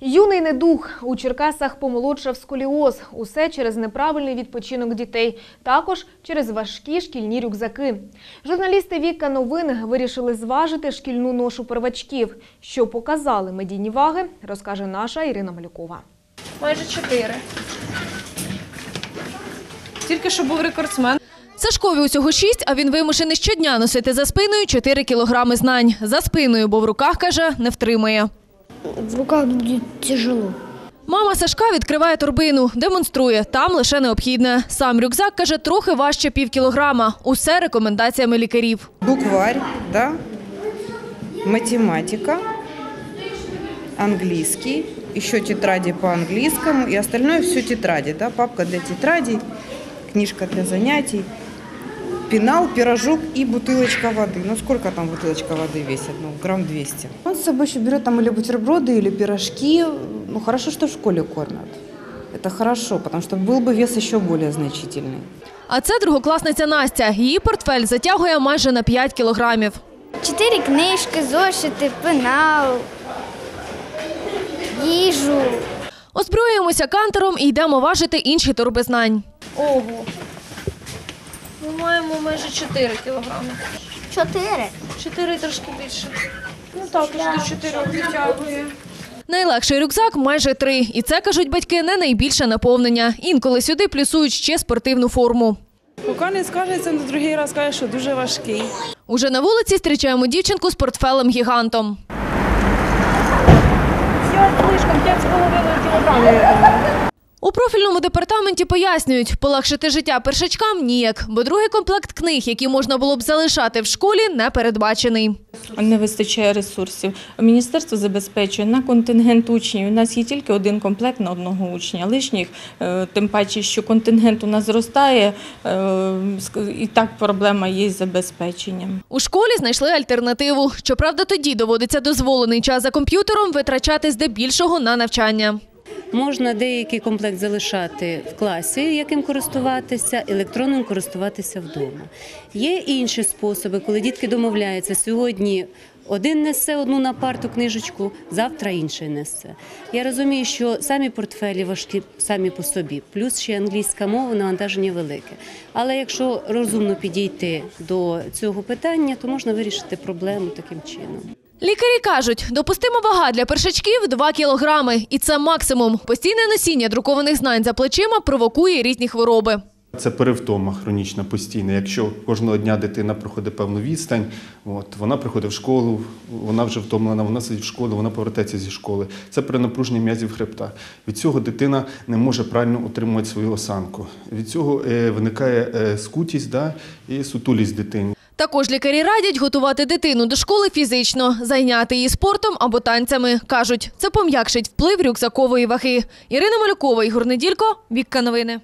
Юний недух у Черкасах помолодшав сколіоз. Усе через неправильний відпочинок дітей, також через важкі шкільні рюкзаки. Журналісти Віка новин вирішили зважити шкільну ношу первачків. Що показали медійні ваги, розкаже наша Ірина Малюкова. Майже чотири. Тільки що був рекордсмен. Сашкові усього шість, а він вимушений щодня носити за спиною 4 кілограми знань. За спиною, бо в руках, каже, не втримує. В руках будет тяжело. Мама Сашка відкриває торбину, демонструє, там лише необхідне. Сам рюкзак, каже, трохи важче пів кілограма. Усе рекомендаціями лікарів. букварь, да, математика, английский, еще тетради по английскому и остальное все тетради, да, папка для тетрадей, книжка для занятий, пенал, пирожок и бутылочка воды. Ну сколько там бутылочка воды весит? Ну грамм 200. Он с собой еще берет там или бутерброды, или пирожки. Ну хорошо, что в школе кормят. Это хорошо, потому что был бы вес еще более значительный. А це другокласниця Настя. Її портфель затягує майже на 5 кілограмів. Чотири книжки, зошити, пенал, їжу. Озброюємося кантером і йдемо важити інші торби знань. Ого. ми маємо майже 4 кілограми. Чотири. 4 трошки більше. Ну також до 4 витягує. Найлегший рюкзак майже три. І це, кажуть батьки, не найбільше наповнення. Інколи сюди плюсують ще спортивну форму. Поки не скажеться, на другий раз каже, що дуже важкий. Уже на вулиці зустрічаємо дівчинку з портфелем-гігантом. Я слишком 5,5 кілограмів. У профільному департаменті пояснюють, полегшити життя першачкам ніяк, бо другий комплект книг, які можна було б залишати в школі, не передбачений. Не вистачає ресурсів. Міністерство забезпечує на контингент учнів. У нас є тільки один комплект на одного учня. Лишніх, е, тим паче, що контингент у нас зростає, е, і так проблема є з забезпеченням. У школі знайшли альтернативу. Щоправда, тоді доводиться дозволений час за комп'ютером витрачати здебільшого на навчання. Можна деякий комплект залишати в класі, яким користуватися, електронним користуватися вдома. Є інші способи, коли дітки домовляються сьогодні. Один несе одну на парту книжечку, завтра інший несе. Я розумію, що самі портфелі важкі самі по собі, плюс ще англійська мова, навантаження велике. Але якщо розумно підійти до цього питання, то можна вирішити проблему таким чином. Лікарі кажуть, допустима вага для першачків 2 кілограми. І це максимум. Постійне носіння друкованих знань за плечима провокує різні хвороби. Це перевтома хронічна постійна. Якщо кожного дня дитина проходить певну відстань, от, вона приходить в школу, вона вже втомлена, вона сидить в школі, вона повертається зі школи. Це перенапруження м'язів хребта. Від цього дитина не може правильно утримувати свою осанку. Від цього е, виникає е, скутість да, і сутулість дитини. Також лікарі радять готувати дитину до школи фізично, зайняти її спортом або танцями. Кажуть, це пом'якшить вплив рюкзакової ваги. Ірина Малюкова, Ігор Неділько, Вікка новини.